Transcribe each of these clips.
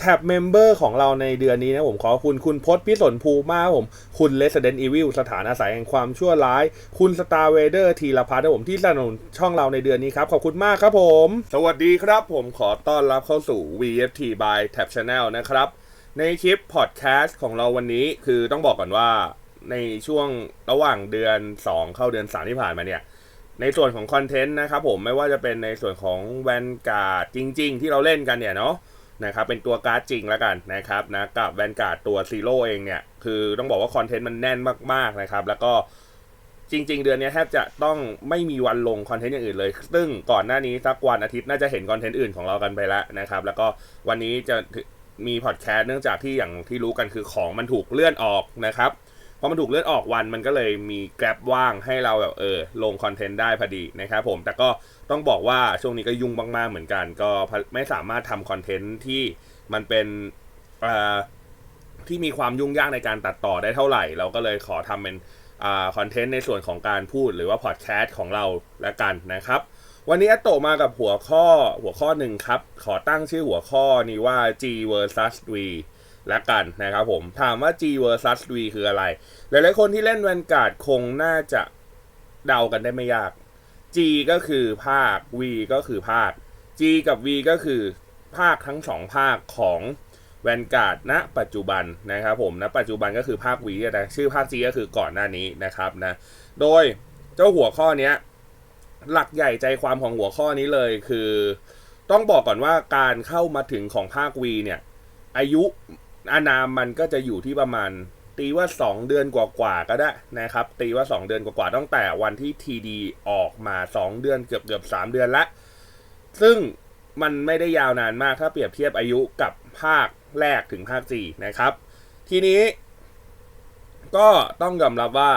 แท็บเมมเบอร์ของเราในเดือนนี้นะผมขอคุณคุณพศพิสนภูมาผม คุณ Resident Evil สถานอาศัยแห่งความชั่วร้าย คุณ Star Vader ทีละพัฒน์ผมที่สนับสนุนช่องเราในเดือนนี้ครับ ขอบคุณมากครับผม สวัสดีครับผมขอต้อนรับเข้าสู่ VFT by Tab Channel นะครับ ในคลิปพอดแคสต์ของเราวันนี้คือต้องบอกก่อนว่าในช่วงระหว่างเดือน 2 เข้าเดือน 3 ที่ผ่านมาเนี่ยในส่วนของคอนเทนต์นะครับผมไม่ว่าจะเป็นในส่วนของแวนการ์ดจริง ๆ ที่เราเล่นกันเนี่ยเนาะ นะครับเป็นตัวการ์ดจริงแล้วกันนะครับนะกับแวนการ์ดตัวซีโร่เองเนี่ยคือต้องบอกว่าคอนเทนต์มันแน่นมากๆนะครับแล้วก็จริง ๆ เดือนนี้แทบจะต้องไม่มีวันลงคอนเทนต์อย่างอื่นเลย ซึ่งก่อนหน้านี้สักวันอาทิตย์น่าจะเห็นคอนเทนต์อื่นของเรากันไปแล้วนะครับ แล้วก็วันนี้จะมีพอดแคสต์เนื่องจากที่อย่างที่รู้กันคือของมันถูกเลื่อนออกนะครับ พอมันถูกเลื่อนออกวันมันก็เลยมีแกลบว่างให้เราแบบเออลงคอนเทนต์ได้พอดีนะครับผมแต่ก็ต้องบอกว่าช่วงนี้ก็ยุ่งมากๆเหมือนกัน ก็ไม่สามารถทำคอนเทนต์ที่มันเป็นที่มีความยุ่งยากในการตัดต่อได้เท่าไหร่ เราก็เลยขอทำเป็นอคอนเทนต์ในส่วนของการพูดหรือว่าพอดแคสต์ของเราแล้วกันนะครับวันนี้อโตมากับหัวข้อหัวข้อหนึ่งครับ ขอตั้งชื่อหัวข้อนี้ว่า G versus V แล้วกันนะครับผม ถามว่า G versus V คืออะไร หลายๆคนที่เล่นแวนการ์ดคงน่าจะเดากันได้ไม่ยาก G ก็คือภาค V ก็คือภาค G กับ V ก็คือภาคทั้งสองภาคของแวนการ์ดณปัจจุบันนะครับผมณปัจจุบันก็คือภาค V แต่ชื่อภาค G ก็คือก่อนหน้านี้นะครับนะโดยเจ้าหัวข้อนี้หลักใหญ่ใจความของหัวข้อนี้เลยคือ ต้องบอกก่อนว่าการเข้ามาถึงของภาควีเนี่ยอายุ อานามมันก็จะอยู่ที่ประมาณ ตีว่า 2 เดือนกว่าๆก็ได้นะครับ ตีว่า 2 เดือนกว่าๆตั้งแต่วันที่ทีดีออกมา 2 เดือนเกือบเกือบๆ3เดือนละ ซึ่งมันไม่ได้ยาวนานมากถ้าเปรียบเทียบอายุกับภาคแรกถึงภาค4นะครับ ทีนี้ก็ต้องยอมรับว่า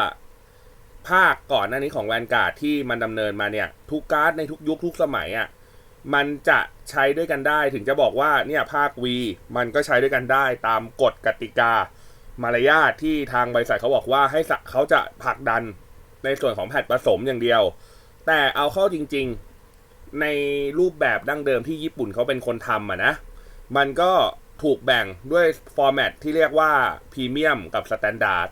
ภาคก่อนหน้านี้ของแวนการ์ดที่มันดำเนินมาเนี่ย ทุกการ์ดในทุกยุคทุกสมัยอะ่ะ มันจะใช้ด้วยกันได้ถึงจะบอกว่าเนี่ยภาค V มันก็ใช้ด้วยกันได้ตามกฎกติกามารยาทที่ทางบริษัทเขาบอกว่าให้เขาจะผลักดันในส่วนของแพทผสมอย่างเดียว แต่เอาเข้าจริงๆในรูปแบบดั้งเดิมที่ญี่ปุ่นเขาเป็นคนทำอะนะ มันก็ถูกแบ่งด้วยฟอร์แมตที่เรียกว่าพรีเมียมกับสแตนดาร์ด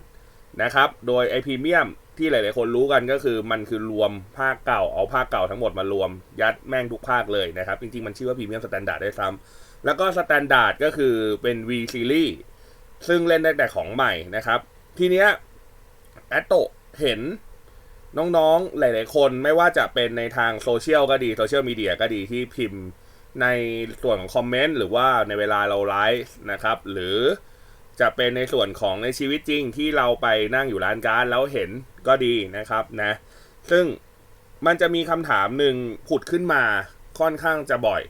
นะครับ โดยไอพรีเมียม ที่หลาย ๆ คนรู้กันก็คือมันคือรวมภาคเก่าเอาภาคเก่าทั้งหมดมารวม ยัดแม่งทุกภาคเลยนะครับ จริง ๆ มันชื่อว่าพรีเมียมสแตนดาร์ดได้ซ้ำแล้วก็สแตนดาร์ดก็คือเป็น V Series ซึ่งเล่นได้แต่ของใหม่นะครับ ทีเนี้ยแอตโตเห็นน้อง ๆ หลาย ๆ คนไม่ว่าจะเป็นในทางโซเชียลก็ดีโซเชียลมีเดียก็ดีที่พิมพ์ในส่วนของคอมเมนต์หรือว่าในเวลาเราไลฟ์นะครับ หรือ จะเป็นในส่วนของในชีวิตจริงที่เราไปนั่งอยู่ร้านการแล้วเห็นก็ดีนะครับนะ ซึ่งมันจะมีคำถามหนึ่งผุดขึ้นมาค่อนข้างจะบ่อย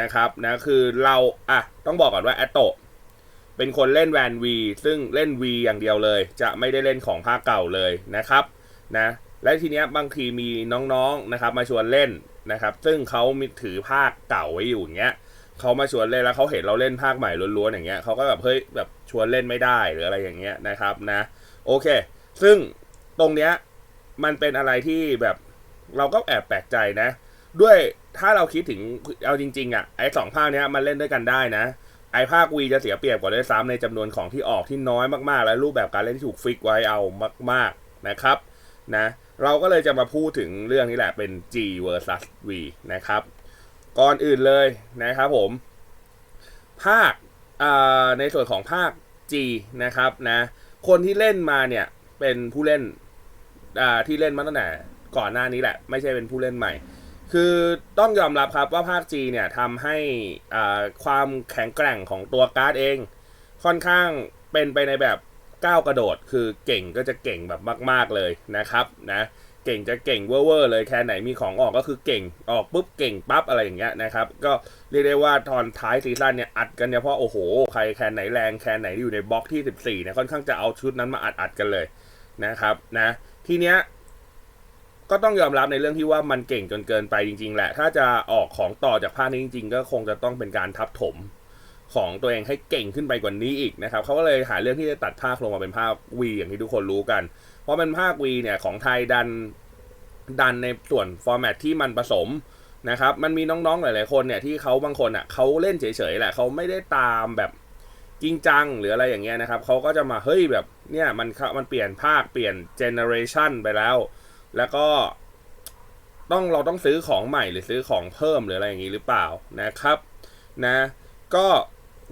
นะครับนะคือเราอะต้องบอกก่อนว่าแอตโตเป็นคนเล่นแวนวีซึ่งเล่น V อย่างเดียวเลย จะไม่ได้เล่นของภาคเก่าเลยนะครับนะและทีเนี้ยบางทีมีน้องๆนะครับมาชวนเล่นนะครับ ซึ่งเขามีถือภาคเก่าไว้อยู่อย่างเงี้ย เขามาชวนเล่นแล้วเขาเห็นเราเล่นภาคใหม่ล้วนๆอย่างเงี้ยเขาก็แบบเฮ้ยแบบชวนเล่นไม่ได้หรืออะไรอย่างเงี้ยนะครับนะ โอเค ซึ่งตรงเนี้ยมันเป็นอะไรที่แบบเราก็แอบแปลกใจนะ ด้วยถ้าเราคิดถึงเอาจริง ๆ อะไอ้สองภาคเนี้ยมันเล่นด้วยกันได้นะไอ้ภาควีจะเสียเปรียบกว่าด้วยซ้ำในจำนวนของที่ออกที่น้อยมากๆ และรูปแบบการเล่นที่ถูกฟิกไว้เอามาก ๆนะครับนะเราก็เลยจะมาพูดถึงเรื่องนี้แหละเป็น G versus V นะครับ ก่อนอื่นเลยนะครับผม ภาคในส่วนของภาค G นะครับนะคนที่เล่นมาเนี่ยเป็นผู้เล่นที่เล่นมาตั้งแต่ก่อนหน้านี้แหละ ไม่ใช่เป็นผู้เล่นใหม่ คือต้องยอมรับครับว่าภาค G เนี่ยทำให้ความแข็งแกร่งของตัวการ์ดเอง ค่อนข้างเป็นไปในแบบก้าวกระโดด คือเก่งก็จะเก่งแบบมาก ๆเลยนะครับนะ เก่งจะเก่งเวอร์เลยแค่ไหนมีของออกก็คือเก่งออกปุ๊บเก่งปั๊บอะไรอย่างเงี้ยนะครับก็เรียกได้ว่าตอนท้ายซีซั่นเนี่ยอัดกันเนี่ยเพราะโอ้โหใครแคนไหนแรงแคนไหนอยู่ในบล็อกที่ 14เนี่ยค่อนข้างจะเอาชุดนั้นมาอัดอัดกันเลยนะครับนะทีเนี้ยก็ต้องยอมรับในเรื่องที่ว่ามันเก่งจนเกินไปจริง ๆ แหละ ถ้าจะออกของต่อจากภาคนี้จริง ๆ ก็คงจะต้องเป็นการทับถมของตัวเองให้เก่งขึ้นไปกว่านี้อีกนะครับเขาก็เลยหาเรื่องที่จะตัดภาคลงมาเป็นภาควีอย่างที่ทุกคนรู้กัน เพราะเป็นภาควีเนี่ยของไทยดันดันในส่วนฟอร์แมตที่มันผสมนะครับ มันมีน้องๆหลายๆคนเนี่ยที่เขาบางคนอะเขาเล่นเฉยๆแหละเขาไม่ได้ตามแบบจริงจังหรืออะไรอย่างเงี้ยนะครับเขาก็จะมาเฮ้ยแบบเนี่ยมันเขามันเปลี่ยนภาคเปลี่ยนเจเนอเรชันไปแล้ว แล้วก็ต้องเราต้องซื้อของใหม่หรือซื้อของเพิ่มหรืออะไรอย่างงี้หรือเปล่านะครับนะก็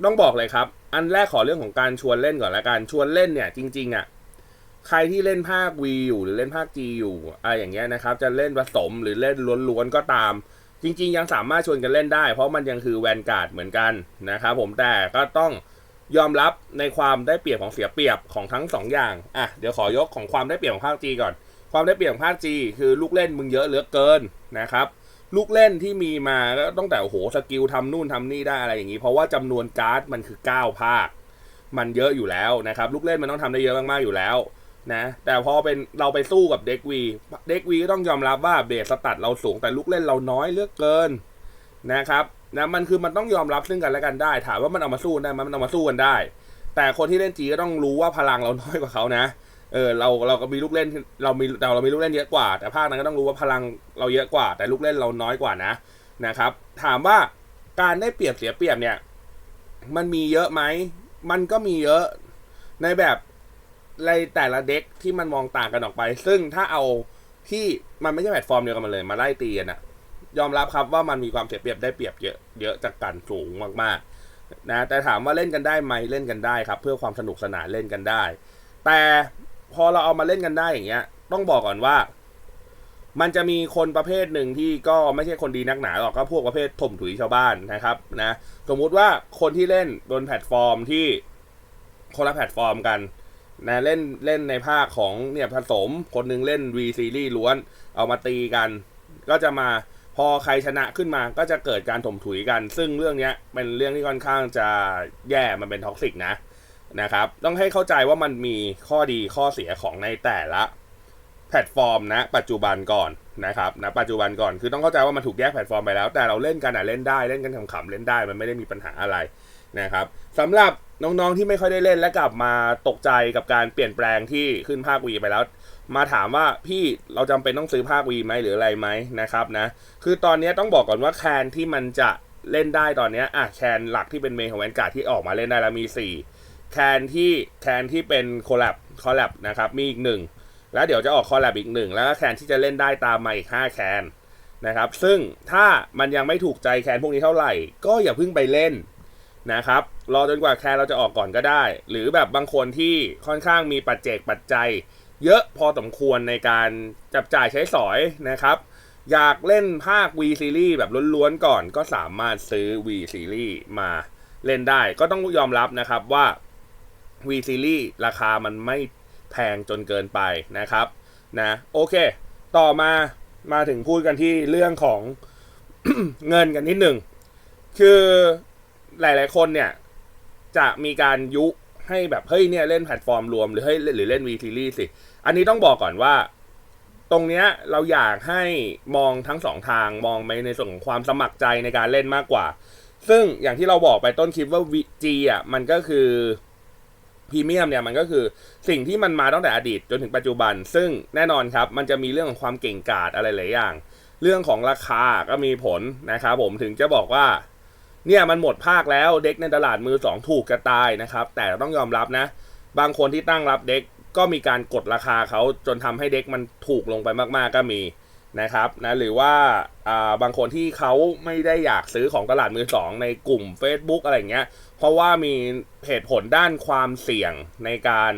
ต้องบอกเลยครับ อันแรกขอเรื่องของการชวนเล่นก่อนละกันชวนเล่นเนี่ยจริงๆอะ ใครที่เล่นภาค V อยู่หรือเล่นภาค G อยู่อะไรอย่างเงี้ยนะครับ จะเล่นผสมหรือเล่นล้วนๆก็ตาม จริง ๆ ยังสามารถชวนกันเล่นได้ เพราะมันยังคือแวนการ์ดเหมือนกันนะครับผมแต่ก็ต้องยอมรับในความได้เปรียบของเสียเปรียบของทั้งสองอย่างอะเดี๋ยวขอยกของความได้เปรียบของภาค G ก่อน ความได้เปรียบของภาค G คือลูกเล่นมึงเยอะเหลือเกินนะครับลูกเล่นที่มีมาก็ตั้งแต่โอ้โหสกิลทำนู่นทำนี่ได้อะไรอย่างนี้ เพราะว่าจำนวนการ์ดมันคือ 9 ภาค มันเยอะอยู่แล้วนะครับ ลูกเล่นมันต้องทำได้เยอะมากๆอยู่แล้ว นะแต่พอเป็นเราไปสู้กับเด็กวีเด็กวีก็ต้องยอมรับว่าเบสสตัดเราสูงแต่ลูกเล่นเราน้อยเลือกเกินนะครับนะมันคือมันต้องยอมรับซึ่งกันและกันได้ ถามว่ามันเอามาสู้ได้ไหมมันเอามาสู้กันได้ แต่คนที่เล่นจีก็ต้องรู้ว่าพลังเราน้อยกว่าเขานะเออเราเราก็มีลูกเล่นเรามีแต่เรามีลูกเล่นเยอะกว่า แต่ภาคนั้นก็ต้องรู้ว่าพลังเราเยอะกว่า แต่ลูกเล่นเราน้อยกว่านะนะครับ ถามว่าการได้เปรียบเสียเปรียบเนี่ย มันมีเยอะไหมมันก็มีเยอะในแบบ ในแต่ละเด็กที่มันมองต่างกันออกไป ซึ่งถ้าเอาที่มันไม่ใช่แพลตฟอร์มเดียวกันมาเลยมาไล่ตีกันอะยอมรับครับว่ามันมีความเสียเปรียบได้เปรียบเยอะเยอะจากกันสูงมากๆนะแต่ถามว่าเล่นกันได้ไหมเล่นกันได้ครับ เพื่อความสนุกสนานเล่นกันได้ แต่พอเราเอามาเล่นกันได้อย่างเงี้ย ต้องบอกก่อนว่า มันจะมีคนประเภทหนึ่งที่ก็ไม่ใช่คนดีนักหนาหรอกก็พวกประเภทถมถุยชาวบ้านนะครับนะสมมุติว่าคนที่เล่นบนแพลตฟอร์มที่คนละแพลตฟอร์มกัน นะเล่นเล่นในภาคของเนี่ยผสมคนหนึงเล่น V ซีรีส์ล้วน เอามาตีกัน ก็จะมาพอใครชนะขึ้นมาก็จะเกิดการถมถุยกัน ซึ่งเรื่องนี้เป็นเรื่องที่ค่อนข้างจะแย่มันเป็นท็อกซิกนะนะครับ ต้องให้เข้าใจว่ามันมีข้อดีข้อเสียของในแต่ละแพลตฟอร์มนะปัจจุบันก่อนนะครับนะปัจจุบันก่อนคือต้องเข้าใจว่ามันถูกแยกแพลตฟอร์มไปแล้ว แต่เราเล่นกันอะเล่นได้เล่นกันขำๆเล่นได้มันไม่ได้มีปัญหาอะไร นะครับสำหรับน้องๆที่ไม่ค่อยได้เล่นและกลับมาตกใจกับการเปลี่ยนแปลงที่ขึ้นภาควีไปแล้ว มาถามว่าพี่เราจำเป็นต้องซื้อภาควีไหมหรืออะไรไหมนะครับนะคือตอนนี้ต้องบอกก่อนว่าแคนที่มันจะเล่นได้ตอนนี้อะแคนหลักที่เป็นเมนของแวนการ์ดที่ออกมาเล่นได้แล้วมี 4 แคนที่แคนที่เป็นโคแลบคอลแลบนะครับมีอีกหนึ่งแล้วเดี๋ยวจะออกคอลแลบอีกหนึ่งแล้วก็แคนที่จะเล่นได้ตามมาอีก5แคนนะครับซึ่งถ้ามันยังไม่ถูกใจแคนพวกนี้เท่าไหร่ ก็อย่าเพิ่งไปเล่น นะครับรอจนกว่าแคร์เราจะออกก่อนก็ได้ หรือแบบบางคนที่ค่อนข้างมีปัจเจกปัจจัย เยอะพอสมควรในการจับจ่ายใช้สอยนะครับ อยากเล่นภาค V Series แบบล้วนๆก่อนก็สามารถซื้อ V Series มาเล่นได้ ก็ต้องยอมรับนะครับว่า V Series ราคามันไม่แพงจนเกินไปนะครับนะโอเค ต่อมามาถึงพูดกันที่เรื่องของเงินกันนิดหนึ่งคือ หลาย ๆ คนเนี่ย จะมีการยุให้แบบเฮ้ยเนี่ยเล่นแพลตฟอร์มรวมหรือเฮ้ยหรือเล่น V Series สิ อันนี้ต้องบอกก่อนว่า ตรงเนี้ยเราอยากให้มองทั้งสองทางมองไปในส่วนของความสมัครใจในการเล่นมากกว่า ซึ่งอย่างที่เราบอกไปต้นคลิปว่า G อะมันก็คือพรีเมียมเนี่ยมันก็คือสิ่งที่มันมาตั้งแต่อดีตจนถึงปัจจุบัน ซึ่งแน่นอนครับ มันจะมีเรื่องของความเก่งกาจอะไรหลายอย่าง เรื่องของราคาก็มีผลนะครับผมถึงจะบอกว่า เนี่ยมันหมดภาคแล้วเด็กในตลาดมือสองถูกกระตายนะครับ แต่ต้องยอมรับนะ บางคนที่ตั้งรับเด็กก็มีการกดราคาเขาจนทำให้เด็กมันถูกลงไปมากๆก็มีนะครับนะหรือว่าอ่าบางคนที่เขาไม่ได้อยากซื้อของตลาดมือสองในกลุ่ม Facebook อะไรเงี้ย เพราะว่ามีเหตุผลด้านความเสี่ยงในการ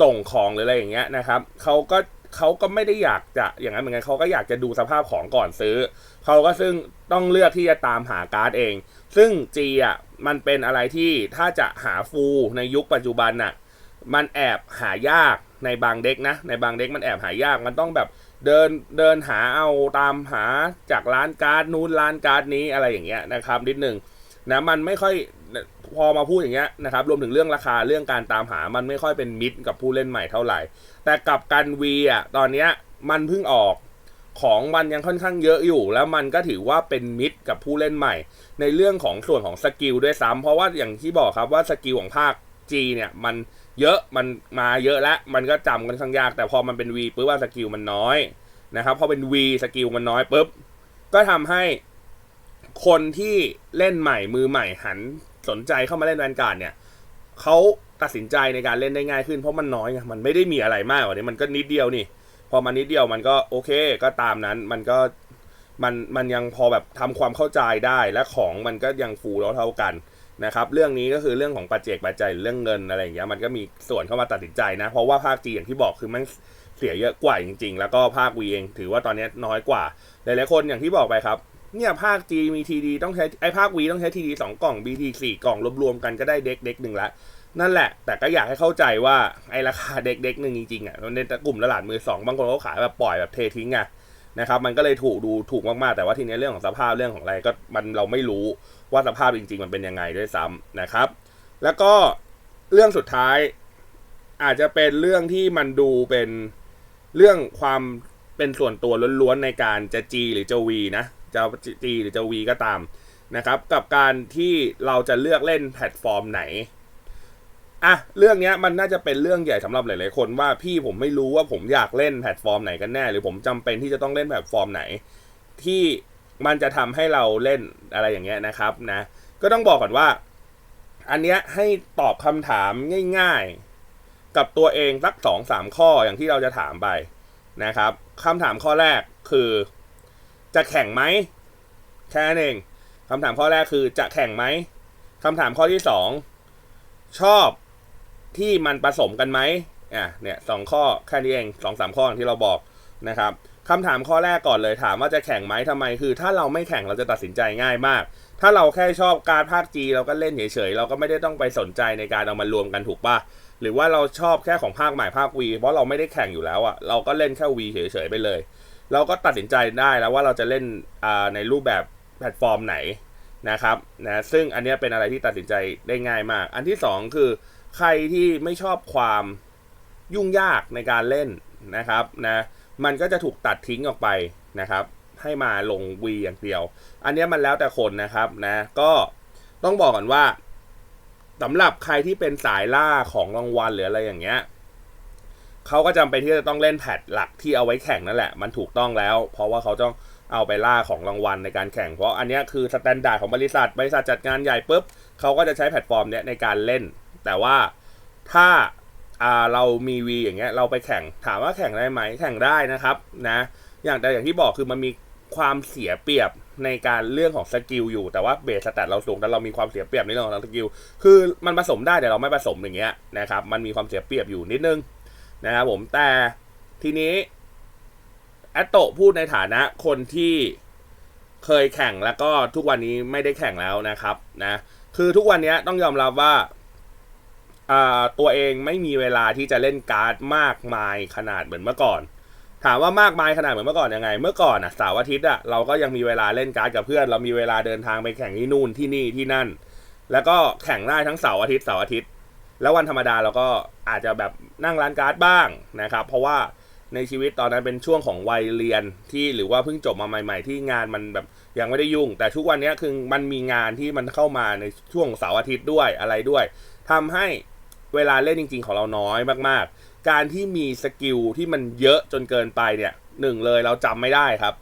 ส่งของหรืออะไรอย่างเงี้ยนะครับเขาก็ เขาก็ไม่ได้อยากจะอย่างนั้นเหมือนกันเขาก็อยากจะดูสภาพของก่อนซื้อ เขาก็ซึ่งต้องเลือกที่จะตามหาการ์ดเอง ซึ่ง G อะมันเป็นอะไรที่ถ้าจะหาฟูในยุคปัจจุบันน่ะมันแอบหายากในบางเด็กนะ ในบางเด็กมันแอบหายากมันต้องแบบเดินเดินหาเอาตามหาจากร้านการ์ดนู้นร้านการ์ดนี้อะไรอย่างเงี้ยนะครับนิดหนึ่งนะมันไม่ค่อย พอมาพูดอย่างเงี้ยนะครับรวมถึงเรื่องราคาเรื่องการตามหามันไม่ค่อยเป็นมิตรกับผู้เล่นใหม่เท่าไหร่ แต่กับกันวีอะตอนเนี้ยมันเพิ่งออกของมันยังค่อนข้างเยอะอยู่ แล้วมันก็ถือว่าเป็นมิตรกับผู้เล่นใหม่ ในเรื่องของส่วนของสกิลด้วยซ้ำเพราะว่าอย่างที่บอกครับว่าสกิลของภาค G เนี่ยมันเยอะมันมาเยอะแล้วมันก็จำกันค่อนข้างยาก แต่พอมันเป็น V ปุ๊บว่าสกิลมันน้อยนะครับพอเป็น V สกิลมันน้อยปุ๊บก็ทำให้คนที่เล่นใหม่มือใหม่หัน สนใจเข้ามาเล่นแวนการ์ดเนี่ยเขาตัดสินใจในการเล่นได้ง่ายขึ้นเพราะมันน้อยไงมันไม่ได้มีอะไรมากกว่านี้มันก็นิดเดียวนี่ พอมันนิดเดียวมันก็โอเคก็ตามนั้นมันก็มันมันยังพอแบบทำความเข้าใจได้และของมันก็ยังฟูแล้วเท่ากันนะครับเรื่องนี้ก็คือเรื่องของปัจเจกปัจจัยเรื่องเงินอะไรอย่างเงี้ยมันก็มีส่วนเข้ามาตัดสินใจนะ เพราะว่าภาคจีอย่างที่บอกคือมันเสียเยอะกว่าจริง ๆ แล้วก็ภาควีเองถือว่าตอนนี้น้อยกว่าหลายๆคนอย่างที่บอกไปครับ เนี่ยภาค G มีทีดีต้องใช้ไอภาค V ต้องใช้ทีดีสองกล่อง BT สี่กล่องรวมๆกันก็ได้เด็กเด็กหนึ่งละนั่นแหละ แต่ก็อยากให้เข้าใจว่าไอราคาเด็กเด็กหนึ่งจริงๆอะในกลุ่มตลาดมือสองบางคนเขาขายแบบปล่อยแบบเททิ้งไงนะครับมันก็เลยถูกดูถูกมากๆ แต่ว่าทีนี้เรื่องของสภาพเรื่องของอะไรก็มันเราไม่รู้ว่าสภาพจริง ๆ มันเป็นยังไงด้วยซ้ำนะครับ แล้วก็เรื่องสุดท้าย อาจจะเป็นเรื่องที่มันดูเป็นเรื่องความเป็นส่วนตัวล้วนๆในการจะ G หรือจะ V นะ จะ G หรือจะ V ก็ตามนะครับ กับการที่เราจะเลือกเล่นแพลตฟอร์มไหนอะเรื่องนี้มันน่าจะเป็นเรื่องใหญ่สำหรับหลาย ๆ คนว่าพี่ผมไม่รู้ว่าผมอยากเล่นแพลตฟอร์มไหนกันแน่ หรือผมจำเป็นที่จะต้องเล่นแพลตฟอร์มไหน ที่มันจะทำให้เราเล่นอะไรอย่างเงี้ยนะครับนะก็ต้องบอกก่อนว่า อันเนี้ยให้ตอบคำถามง่าย ๆ กับตัวเองสักสองสามข้ออย่างที่เราจะถามไปนะครับคำถามข้อแรกคือ จะแข่งไหมแค่นั้นเองคำถามข้อแรกคือจะแข่งไหมคำถามข้อที่สองชอบที่มันผสมกันไหมอะเนี่ยสองข้อแค่นี้เองสองสามข้ออย่างที่เราบอกนะครับคำถามข้อแรกก่อนเลยถามว่าจะแข่งไหมทำไมคือ ถ้าเราไม่แข่งเราจะตัดสินใจง่ายมาก ถ้าเราแค่ชอบการภาคจีเราก็เล่นเฉยๆเราก็ไม่ได้ต้องไปสนใจในการเอามารวมกันถูกปะหรือว่าเราชอบแค่ของภาคใหม่ภาควีเพราะเราไม่ได้แข่งอยู่แล้วอะ่ะเราก็เล่นแค่วีเฉยๆไปเลย เราก็ตัดสินใจได้แล้วว่าเราจะเล่นในรูปแบบแพลตฟอร์มไหนนะครับนะซึ่งอันนี้เป็นอะไรที่ตัดสินใจได้ง่ายมาก อันที่สองคือใครที่ไม่ชอบความยุ่งยากในการเล่นนะครับนะมันก็จะถูกตัดทิ้งออกไปนะครับ ให้มาลงวีอย่างเดียว อันนี้มันแล้วแต่คนนะครับนะก็ต้องบอกก่อนว่าสำหรับใครที่เป็นสายล่าของรางวัลหรืออะไรอย่างเงี้ย เขาก็จำเป็นที่จะต้องเล่นแพทหลักที่เอาไว้แข่งนั่นแหละ มันถูกต้องแล้ว เพราะว่าเขาต้องเอาไปล่าของรางวัลในการแข่ง เพราะอันนี้คือสแตนดาร์ดของบริษัท บริษัทจัดงานใหญ่ปุ๊บเขาก็จะใช้แพลตฟอร์มเนี้ยในการเล่น แต่ว่าถ้าอ่าเรามีวีอย่างเงี้ยเราไปแข่งถามว่าแข่งได้ไหมแข่งได้นะครับนะอย่างแต่อย่างที่บอกคือมันมีความเสียเปรียบในการเรื่องของสกิลอยู่แต่ว่าเบสสแตทเราสูงแต่เรามีความเสียเปรียบในเรื่องของสกิลคือมันผสมได้แต่เราไม่ผสมอย่างเงี้ยนะครับมันมีความเสียเปรียบอยู่นิดนึง นะครับผมแต่ทีนี้แอตโตพูดในฐานะคนที่เคยแข่งแล้วก็ทุกวันนี้ไม่ได้แข่งแล้วนะครับนะคือทุกวันนี้ต้องยอมรับว่าตัวเองไม่มีเวลาที่จะเล่นการ์ดมากมายขนาดเหมือนเมื่อก่อน ถามว่ามากมายขนาดเหมือนเมื่อก่อนยังไง เมื่อก่อนอะเสาร์อาทิตย์อะเราก็ยังมีเวลาเล่นการ์ดกับเพื่อน เรามีเวลาเดินทางไปแข่งที่นู่นที่นี่ที่นั่น แล้วก็แข่งได้ทั้งเสาร์อาทิตย์เสาร์อาทิตย์ แล้ววันธรรมดาเราก็อาจจะแบบนั่งร้านการ์ดบ้างนะครับ เพราะว่าในชีวิตตอนนั้นเป็นช่วงของวัยเรียนที่หรือว่าเพิ่งจบมาใหม่ ๆ ที่งานมันแบบยังไม่ได้ยุ่ง แต่ทุกวันนี้คือมันมีงานที่มันเข้ามาในช่วงเสาร์อาทิตย์ด้วยอะไรด้วยทำให้เวลาเล่นจริง ๆ ของเราน้อยมากๆ การที่มีสกิลที่มันเยอะจนเกินไปเนี่ยหนึ่งเลยเราจำไม่ได้ครับ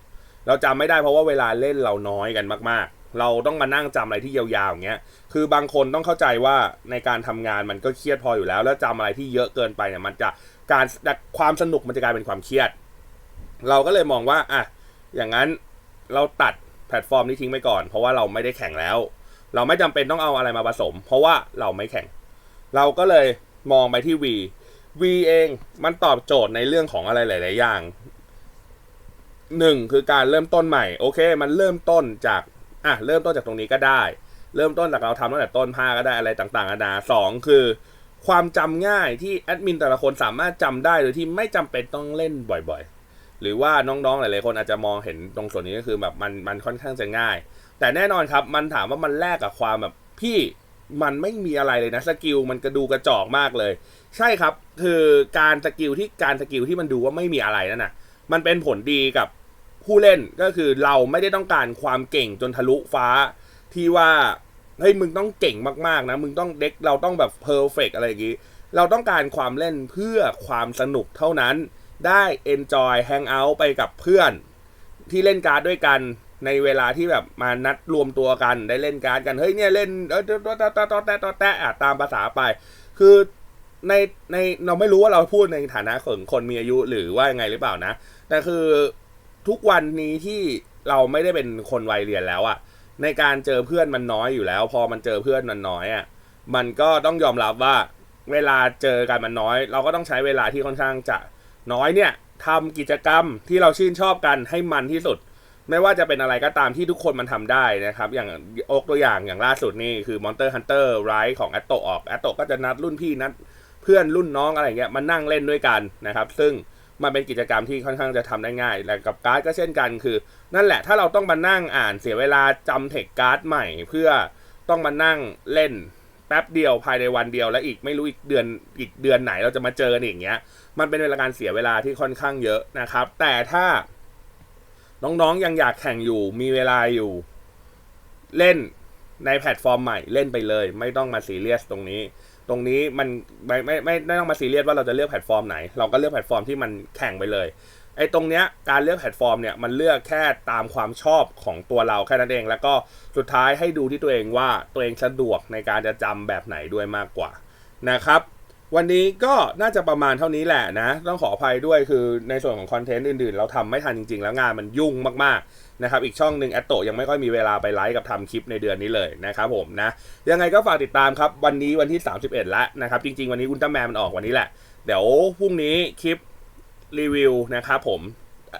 เราจำไม่ได้เพราะว่าเวลาเล่นเราน้อยกันมากๆ เราต้องมานั่งจำอะไรที่ยาวๆอย่างเงี้ย คือบางคนต้องเข้าใจว่าในการทำงานมันก็เครียดพออยู่แล้ว แล้วจำอะไรที่เยอะเกินไปเนี่ยมันจะการความสนุกมันจะกลายเป็นความเครียด เราก็เลยมองว่าอะอย่างนั้นเราตัดแพลตฟอร์มนี้ทิ้งไปก่อน เพราะว่าเราไม่ได้แข่งแล้ว เราไม่จำเป็นต้องเอาอะไรมาผสม เพราะว่าเราไม่แข่ง เราก็เลยมองไปที่ V V เองมันตอบโจทย์ในเรื่องของอะไรหลาย ๆ อย่างหนึ่งคือการเริ่มต้นใหม่ โอเค มันเริ่มต้นจาก อะเริ่มต้นจากตรงนี้ก็ได้ เริ่มต้นจากเราทำตั้งแต่ต้นผ้าก็ได้อะไรต่างๆนานาสองคือ ความจำง่ายที่แอดมินแต่ละคนสามารถจำได้โดยที่ไม่จำเป็นต้องเล่นบ่อยๆ หรือว่าน้องๆหลายๆคนอาจจะมองเห็นตรงส่วนนี้ก็คือแบบมันมันค่อนข้างจะง่าย แต่แน่นอนครับมันถามว่ามันแลกกับความแบบพี่มันไม่มีอะไรเลยนะสกิลมันกระดูกระจอกมากเลย ใช่ครับ คือการสกิลที่การสกิลที่มันดูว่าไม่มีอะไรนั่นน่ะ มันเป็นผลดีกับ ผู้เล่นก็คือเราไม่ได้ต้องการความเก่งจนทะลุฟ้าที่ว่าเฮ้ยมึงต้องเก่งมากๆนะ มึงต้องเด็กเราต้องแบบเพอร์เฟกอะไรอย่างงี้ เราต้องการความเล่นเพื่อความสนุกเท่านั้น ได้ enjoy hang out ไปกับเพื่อน ที่เล่นการ์ดด้วยกันในเวลาที่แบบมานัดรวมตัวกันได้เล่นการ์ดกัน เฮ้ยเนี่ยเล่นเออตอตอตอตอแตะตอแตะอะตามภาษาไป คือในในเราไม่รู้ว่าเราพูดในฐานะของคนมีอายุหรือว่ายังไงหรือเปล่านะ แต่คือ ทุกวันนี้ที่เราไม่ได้เป็นคนวัยเรียนแล้วอะในการเจอเพื่อนมันน้อยอยู่แล้ว พอมันเจอเพื่อนมันน้อยอะมันก็ต้องยอมรับว่าเวลาเจอกันมันน้อย เราก็ต้องใช้เวลาที่ค่อนข้างจะน้อยเนี่ยทำกิจกรรมที่เราชื่นชอบกันให้มันที่สุด ไม่ว่าจะเป็นอะไรก็ตามที่ทุกคนมันทำได้นะครับ อย่างโอกตัวอย่างอย่างล่าสุดนี่คือ Monster Hunter Rise ของ a t t o ออก a t t o ก็จะนัดรุ่นพี่นัดเพื่อนรุ่นน้องอะไรเงี้ยมานั่งเล่นด้วยกันนะครับ ซึ่ง มันเป็นกิจกรรมที่ค่อนข้างจะทำได้ง่ายและกับการ์ดก็เช่นกันคือ นั่นแหละถ้าเราต้องมานั่งอ่านเสียเวลาจำเทคการ์ดใหม่ เพื่อต้องมานั่งเล่นแป๊บเดียวภายในวันเดียวและอีกไม่รู้อีกเดือนอีกเดือนไหนเราจะมาเจออย่างเงี้ย มันเป็นเวลาการเสียเวลาที่ค่อนข้างเยอะนะครับ แต่ถ้าน้องๆยังอยากแข่งอยู่มีเวลาอยู่ เล่น ในแพลตฟอร์มใหม่เล่นไปเลย ไม่ต้องมาซีเรียสตรงนี้ ตรงนี้มันไม่ไม่ไม่ไม่ต้องมาซีเรียสว่าเราจะเลือกแพลตฟอร์มไหน เราก็เลือกแพลตฟอร์มที่มันแข่งไปเลยไอ้ตรงเนี้ยการเลือกแพลตฟอร์มเนี่ยมันเลือกแค่ตามความชอบของตัวเราแค่นั้นเอง แล้วก็สุดท้ายให้ดูที่ตัวเองว่าตัวเองสะดวกในการจะจำแบบไหนด้วยมากกว่านะครับ วันนี้ก็น่าจะประมาณเท่านี้แหละนะ ต้องขออภัยด้วยคือในส่วนของคอนเทนต์อื่นๆ เราทำไม่ทันจริงๆ แล้วงานมันยุ่งมากๆ นะครับอีกช่องหนึ่งแอตโตยังไม่ค่อยมีเวลาไปไลฟ์กับทำคลิปในเดือนนี้เลยนะครับผมนะยังไงก็ฝากติดตามครับวันนี้วันที่ 31 แล้วนะครับจริง ๆ วันนี้อุลตร้าแมนมันออกวันนี้แหละ เดี๋ยวพรุ่งนี้คลิปรีวิวนะครับผม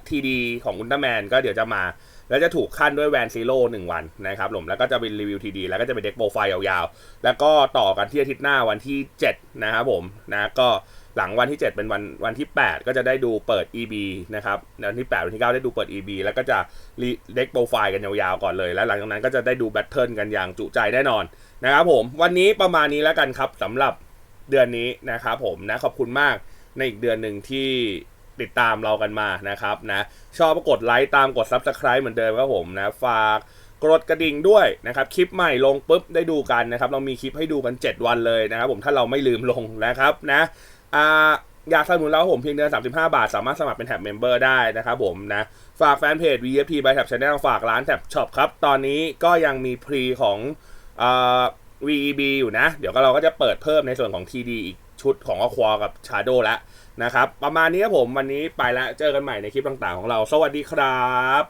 ทีดีของอุลตร้าแมนก็เดี๋ยวจะมาแล้วจะถูกขั้นด้วยแวนซีโร่หนึ่งวันนะครับผมแล้วก็จะเป็นรีวิวทีดี แล้วก็จะเป็นเด็กโปรไฟล์ยาวๆ แล้วก็ต่อกันที่อาทิตย์หน้าวันที่ 7 นะครับผมนะก็ หลังวันที่ 7 เป็นวันวันที่ 8 ก็จะได้ดูเปิด EB นะครับวันที่ 8 วันที่ 9 ได้ดูเปิด EB แล้วก็จะเด็กโปรไฟล์กันยาวๆก่อนเลย แล้วหลังจากนั้นก็จะได้ดูแบทเทิลกันอย่างจุใจแน่นอนนะครับผม วันนี้ประมาณนี้แล้วกันครับสำหรับเดือนนี้นะครับผมนะขอบคุณมากในอีกเดือนหนึ่งที่ติดตามเรากันมานะครับนะชอบก็กดไลค์ตามกด Subscribe เหมือนเดิมครับผมนะฝากกดกระดิ่งด้วยนะครับคลิปใหม่ลงปุ๊บได้ดูกันนะครับเรามีคลิปให้ดูกัน 7 วันเลยนะครับผมถ้าเราไม่ลืมลงนะครับนะ อ่าอยากสนับสนุนเราผมเพียงเดือน 35 บาท สามารถสมัครเป็นแท็บเมมเบอร์ได้นะครับผมนะ ฝากแฟนเพจ VFP by Tab Channel ฝากร้านแท็บช็อปครับ ตอนนี้ก็ยังมีพรีของอ่า VEB อยู่นะ เดี๋ยวก็เราก็จะเปิดเพิ่มในส่วนของ TD อีกชุดของอควากับ Shadow แล้วนะครับ ประมาณนี้ครับผมวันนี้ไปแล้วเจอกันใหม่ในคลิปต่างๆของเรา สวัสดีครับ